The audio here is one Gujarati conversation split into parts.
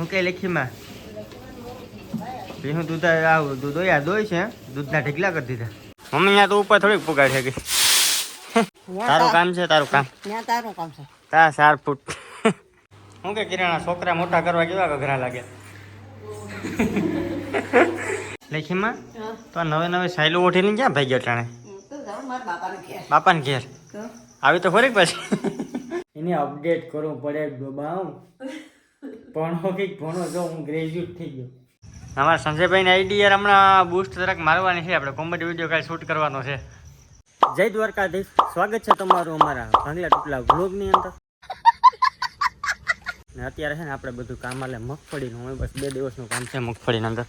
હું કે લેખીમાં હું દૂધ આવું દૂધ ઓયા દોય છે દૂધના ઢીકલા કરી દીધા. મમ્મી ત્યાં તો ઉપર થોડીક પુગાડ છે ગઈ તારું કામ છે તારું કામ. ત્યાં તારું કામ છે. તા ચાર ફૂટ. હું કે કિરાણા છોકરા મોટા કરવા કેવા ગઘરા લાગે? લેખીમાં તો આ નવે નવે સાયલો ઉઠીને ક્યાં ભાઈ ગયો ટાણે બાપાને ઘેર. બાપાને ઘેર? તો? આવી તો ખરી પછી? એની અપડેટ કરવું પડે બાબા ભણો કંઈક ભણો જો હું ગ્રેજ્યુએટ થઈ ગયો. અમારા સંજયભાઈની આઈડી યાર હમણાં બૂસ્ટ જરાક મારવાની છે. આપણે કોમેડી વીડિયો કાંઈ શૂટ કરવાનો છે. જય દ્વારકાધીશ. સ્વાગત છે તમારું અમારા ભાંગલા ટુકલા વ્લોગની અંદર. ને અત્યારે છે ને આપણે બધું કામ આલે મગફળીનું. હોય બસ બે દિવસનું કામ છે મગફળીની અંદર.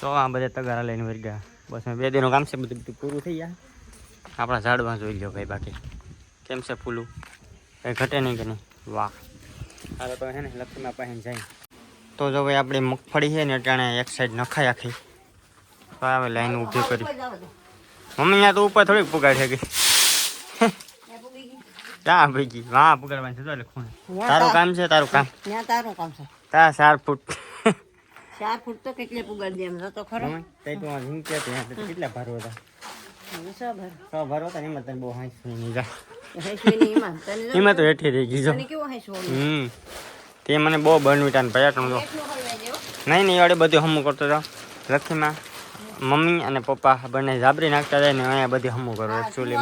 તો આ બધે તગારા લઈને વળી ગયા. બસ હવે બે દિનનું કામ છે બધું બધું પૂરું થઈ ગયા. આપણા ઝાડમાં જોઈ લો ભાઈ બાકી. કેમ છે ફૂલું? કંઈ ઘટે નહીં કે નહીં? વાહ. હવે તો હે ને લક્ષ્મીમાં પાસે જાય. તો જો ભાઈ આપણી મગફળી છે ને અટાણે એક સાઈડ નખાઈ આખી. તો આવે લાઈન ઊભી કરી. મમ્મી ત્યાં તો ઉપર થોડીક પુગાડ છે ગઈ ક્યાં ભેગી? વાહ પુગાડવાની છે તો એટલે તારું કામ છે તારું કામ. તારું કામ છે. તા ચાર ફૂટ. ચાર ફૂટ તો કેટલે પુગાડી દે એમ તો ખરો. કઈ તે તો આ ત્યાં કેટલા ભારો હતા સો ભર. સો ભારો હતા ને એમાં તને બહુ હાંસ નહીં જા. એમાં તો હેઠી રહી ગઈ જો હમ. તે મને બહુ બનવીટા ને હલવાઈ જેવો નહીં નહીં વાળે બધું હમું કરતો હતો લખીમાં મમ્મી અને પપ્પા બંને જાબરી નાખતા જાય ને અહીંયા બધી હમું કરો એકચ્યુઅલી.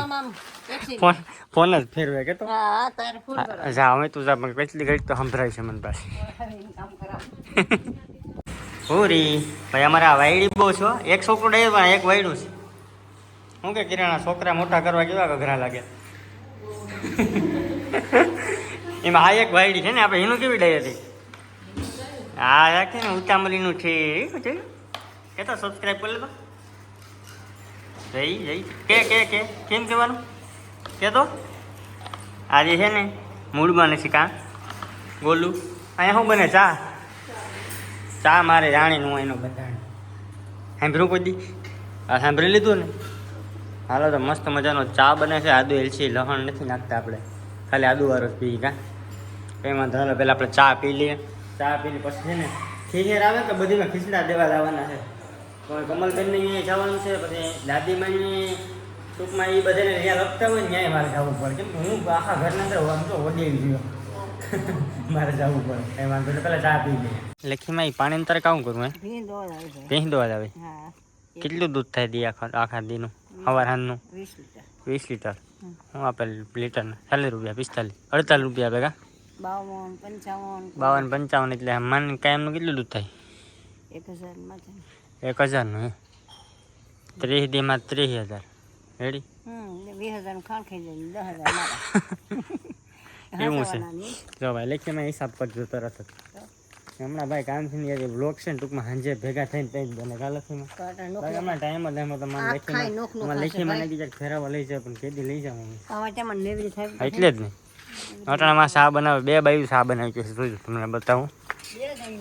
ફોન ફોન જ ફેરવે કે તો? જા હવે તું જા પણ કેટલી ઘડી તો સંભળાય છે મને પાસે હોરી ભાઈ અમારા વાયડી બહુ છો એક છોકરો ડાયો એક વાયડું છે. શું કે કિરાણા છોકરા મોટા કરવા કેવા ઘરા લાગે એમાં આ એક વાયડી છે ને, આપણે એનું કેવી ડાય હતી? હા રાખે ને ઉતામલીનું છે કેતા સબસ્ક્રાઈબ કરી લેતો. જઈ જઈ. કે કે કે, કેમ કહેવાનું કે તો આજે છે ને, મૂળમાં નથી કાં? ગોલું. અહીંયા શું બને? ચા? ચા મારે જાણીનું એનો બધાને. સાંભળ્યું કોઈ દી? સાંભળી લીધું ને? હાલો તો મસ્ત મજાનો ચા બને છે. આદુ એલચી લહણ નથી નાખતા આપણે. ખાલી આદુ વાળો જ પી કા? કંઈ વાંધો હાલો પહેલાં આપણે ચા પી લઈએ. ચા પીને પછી છે ને ખીચેર આવે તો બધીમાં ખીચડા દેવા લાવવાના છે. તો કમલબેનને અહીંયા જવાનું છે પછી દાદીમાની ટૂંકમાં એ બધાને ત્યાં લખતા હોય ન્યાય મારે જવું પડે. કેમ હું આખા ઘરના અંદર આમ તો વડી ગયો. મારે જવું પડે. કંઈ વાંધો નહીં. પહેલાં ચા પી લઈએ. લખીમાં એ પાણી અંતર કામ કરું હે? ભીન દોડ આવી. આવે. કેટલું દૂધ થાય દી આખા આખા દીનું? સવાર હાનનું વીસ લીટર. હું આપેલ લીટર ચાલીસ રૂપિયા પિસ્તાલીસ. અડતાલીસ રૂપિયા ભેગા? બાવન પંચાવન. બાવન પંચાવન એટલે માન કાયમનું કેટલું દૂધ થાય? એક હજારમાં એક હજારનું ત્રીસ દીમાં ત્રીસ હજાર. રેડી વીસ હજારનું ખાણ ખાઈ જાય દસ હજાર એવું છે. જો ભાઈ લેખીમાં હિસાબ કરજો તરત જ. હમણાં ભાઈ કામથી ની બ્લોક છે ને ટૂંકમાં સાંજે ભેગા થઈને જ બને કાલે લખીમાં તો આટલા નોખ ભાઈ હમણાં ટાઈમ જ એમાં તો મને લખી મને લખી મને ક્યાંક ફેરવવા લઈ જાય પણ કેદી લઈ જાવ એટલે જ નહીં? અટાણામાં શા બનાવે બે બાયું શા બનાવી છે જોજો તમને બતાવું.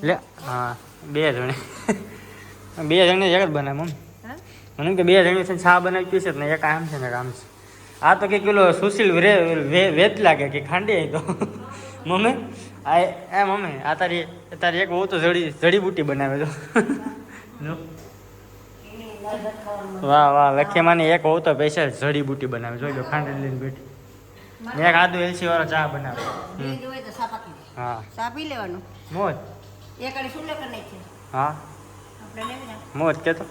લે હા બે જણે. બે જણે એક જ બનાવે મમ્મી મને કે બે જણે છે શા બનાવી છે ને એક આમ છે ને આમ છે. આ તો કે પેલો સુશીલ રે વે- વેદ લાગે કે ખાંડી તો મમ્મી? આ એ મમ્મી આ તારી તારી એક બહુ તો જડી જડીબુટી બનાવે તો વાહ વાહ વાહ લખીમાની એક હોવ તો પૈસા જડીબુટી બનાવે જોઈ લો ખાંડ લઈને બેઠી. એક આદુ એલસી વાળો ચા બનાવે. હા. ચા પી લેવાનું. મોજ. એક અડી શું લેकर નહીં હા. મોજ કે તો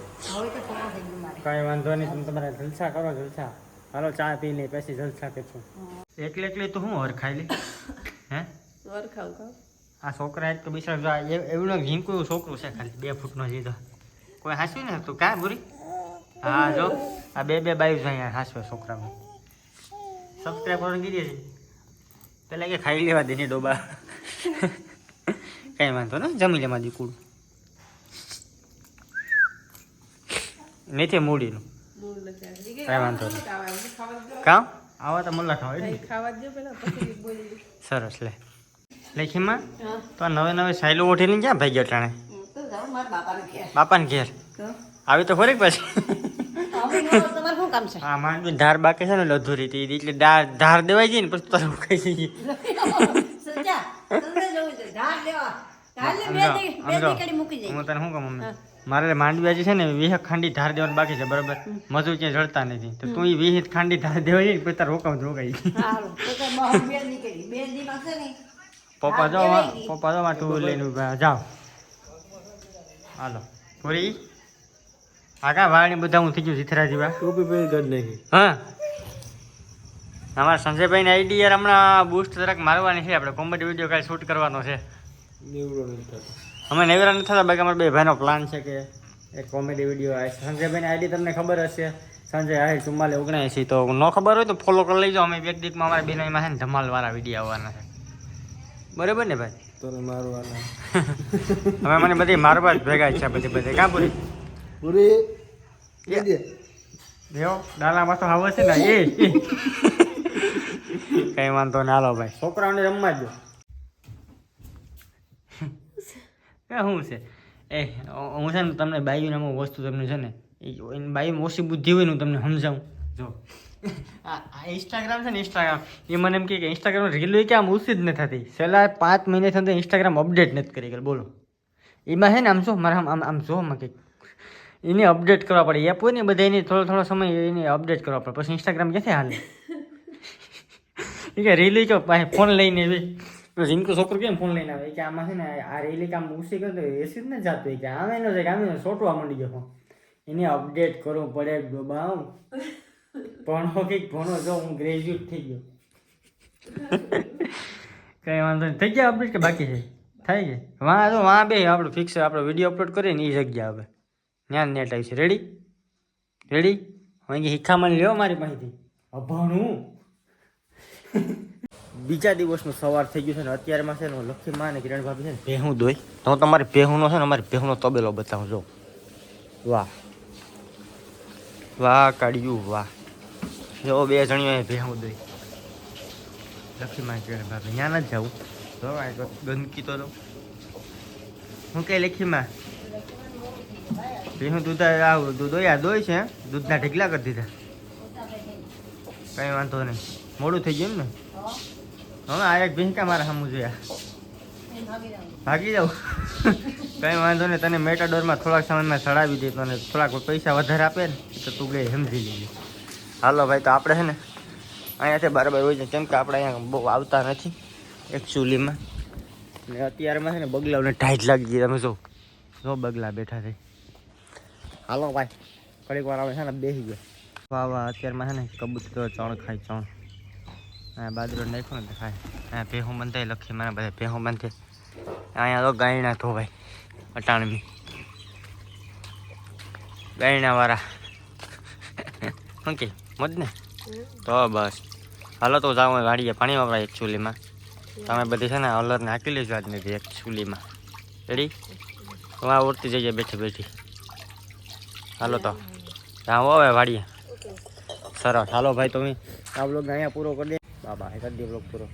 કઈ વાંધો નહીં તમે તમારા જલસા કરો જલસા. હાલો ચા પી લે પછી જલસા કરશું. એકલી એકલી તો હું હર ખાઈ લે? હે? વર ખાવ ખાવ આ છોકરા એક તો બિચારા એવું ઝીંકું છોકરું છે ખાલી બે ફૂટનો જીધો કોઈ હાસ્યું ને તું? કાં ભૂરી હા જો. આ બે બે બાયું છે અહીંયા હાસ્યો છોકરામાં. સબસ્ક્રાઈબ કરવાનું કીધી છે. પેલા કે ખાઈ લેવા દે ને ડોબા. કઈ વાંધો ને જમી લેવા દીકુડું મેથી મૂડીનું કઈ વાંધો નહીં. કામ આવા તો મલ્લા ખાવા સરસ લે. લેખીમાં તો આ નવે નવે સાયલો ઉઠીને ક્યાં ભાઈ ગયો ટાણે? તો જાઉં મારા બાપાને ઘેર. બાપાને ઘેર? તો? આવી તો ખોરી પછી. હવે નો તમારે શું કામ છે? હા માંડવી ધાર બાકી છે ને લધુરી હતી એટલે ધાર ધાર દેવાઈ જાય ને પછી તરફ ખાઈ જઈએ. હું તને શું કહું મમ્મી? મારે માંડવી આજે છે ને વીહ ખાંડી ધાર દેવાનું બાકી છે બરાબર? મજૂર ક્યાંય જળતા નથી. તો તું એ વીહ ખાંડી ધાર દેવાય પછી તાર રોકાવ રોકાઈ હાલો તો તો બહુ બે દીકરી બે દીમાં છે ને પપ્પા જો દેવાઈ ગઈ. પપ્પા જાઓ માં ટુ લઈને જાઓ. હાલો. પૂરી? આગા વાળની બધા હું થઈ ગયું જીથરા જેવા ટોપી પહેરી કાઢ નાખી. હા. અમારા સંજયભાઈની આઈડી યાર હમણાં બૂસ્ટ જરાક મારવાની છે. આપણે કોમેડી વીડિયો કાલે શૂટ કરવાનો છે. નીવડો નથી થતો. અમે નેવરા નથી થતા બાકી અમારા બે ભાઈનો પ્લાન છે કે એક કોમેડી વીડિયો આવે. સંજયભાઈની આઈડી તમને ખબર હશે. સંજય આહિર ચુમ્માલી ઓગણએંસી તો ન ખબર હોય તો ફોલો કરી લેજો. અમે એક દીકમાં અમારા બેનાઈમાં છે ને ધમાલવાળા વીડિયો આવવાના છે. બરાબર ને ભાઈ? તને મારવાના. હવે મને બધી મારવા જ ભેગા છે બધી બધી. કાં પૂરી? પૂરી. દેવો ડાલામાં તો આવે છે ને. એ. કઈ વાંધો ના હાલો ભાઈ. છોકરાઓને રમવા જ દો કે શું છે? એ હું છે ને તમને બાયું અમુક વસ્તુ તમને છે ને એ એની બાયુમાં ઓછી બુદ્ધિ હોય ને હું તમને સમજાવું. જો. આ આ ઇન્સ્ટાગ્રામ છે ને ઇન્સ્ટાગ્રામ એ મને એમ કહે કે ઇન્સ્ટાગ્રામ રીલ હોય કે આમ ઓછી જ નથી થતી. છેલ્લા પાંચ મહિને થતા ઇન્સ્ટાગ્રામ અપડેટ નથી કરી ગયેલ બોલો. એમાં છે ને આમ જો મારે આમ આમ આમ જો આમાં કંઈક. એને અપડેટ કરવા પડે એપ હોય ને બધા એને થોડો થોડો સમય એને અપડેટ કરવા પડે. પછી ઇન્સ્ટાગ્રામ ક્યાંથી હાલે? એ કે રીલ કે પાસે ફોન લઈને આવી રિંકુ છોકરો કેમ ફોન લઈને આવે કે આમાં છે ને આ રેલી કામ ઉસી કરતો એસી જ નથી જાતું કે આમે નો જાય આમે સોટવા માંડી ગયો એને અપડેટ કરવું પડે બાવ ભણો કંઈક ભણો જો હું ગ્રેજ્યુએટ થઈ ગયો કઈ વાંધો નહીં થઈ ગયા અપડેટ કે બાકી છે થઈ ગયા વાં જો વાં બે આપણું ફિક્સ આપણો વીડિયો અપલોડ કરીએ ને એ જગ્યા હવે ત્યાં નેટ આવી છે રેડી રેડી અહીં હિખામણ લ્યો મારી પાસેથી અભાણું બીજા દિવસનું સવાર થઈ ગયું છે ને અત્યારમાં છે ને હું લખીમાં માં ને કિરણ ભાભી છે ને ભેહું દોઈ તો હું તમારી ભેહુંનો છે ને અમારી ભેહુંનો તબેલો બતાવું, જો. વાહ. વાહ કાઢ્યું વાહ. જો બે જણીઓ ભેહું દોઈ લક્ષ્મી માં કિરણ ભાભી. ત્યાં નથી જવું જો, આ ગંદકી તો દો હું કઈ લખીમાં ભેહું દૂધ આ દોયા દોય છે દૂધના ઢીકલા કરી દીધા. કઈ વાંધો નહીં. મોડું થઈ ગયું ને? હવે આ એક ભીંકા મારા સામું જોયા. ભાગી જાઉં. કઈ વાંધો નહીં, તને મેટાડોરમાં થોડાક સમયમાં ચડાવી દે, તને થોડાક પૈસા વધારે આપે ને, તો તું ગઈ સમજી લેજે હાલો ભાઈ, તો આપણે છે ને, અહીંયાથી બરાબર હોય છે કેમ કે આપણે અહીંયા બહુ આવતા નથી એકચ્યુઅલીમાં ને અત્યારમાં છે ને, બગલાઓને ટાઈટ લાગી ગઈ, તમે જો જો બગલા બેઠા થઈ હાલો ભાઈ ઘડીક વાર આવે છે ને, બેસી ગયો. વાહ વાહ, અત્યારમાં છે ને, કબૂતર ચણ ખાય ચણ. હા બાજરો નાખ્યો ને તો ખાય હા ભેહું બંધાય લખી મારા બધા ભેહું બંધે અહીંયા તો ગાયણા ધોવાય અટાણમી ગાયણાવાળા. શું કે મત ને? તો બસ. હાલો તો જાઉં વાડીએ પાણી વપરાય એકચ્યુઅલીમાં તમે બધી છે ને અલર નાખી લેજો આજની એકચ્યુઅલીમાં રેડી વાહ ઉડતી જઈએ બેઠી બેઠી. હાલો તો. જાઓ હવે વાડીએ. સરસ. હાલો ભાઈ તમે આ બ્લોગ અહીંયા પૂરો કરી દે બાબા કરી દે બ્લોગ પૂરો